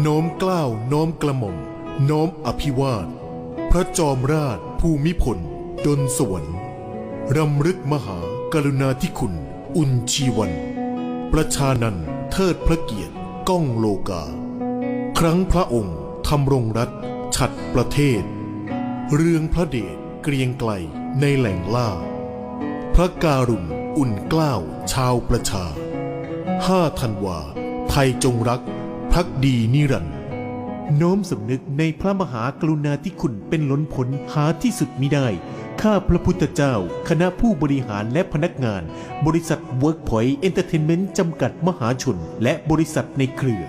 โน้มกล้าวโน้มกระหม่อมโน้มอภิวาท พระจอมราชภูมิพลดนสวรรค์รำลึกมหากรุณาธิคุณ อุนชีวัน ประชานันเทิดพระเกียรติก้องโลกา ครั้งพระองค์ทำรงรัฐฉัดประเทศ เรืองพระเดชเกรียงไกลในแหล่งล่า พระการุณอุ่นกล้าวชาวประชาห้าธันวา ไทยจงรัก พักดีนิรันดร์โน้อมสำนึกในพระมหากรุณาธิคุณเป็นล้นพ้นหาที่สุดมิได้ ข้าพระพุทธเจ้า คณะผู้บริหารและพนักงาน บริษัท WorkPoint Entertainment จำกัดมหาชน และบริษัทในเครือ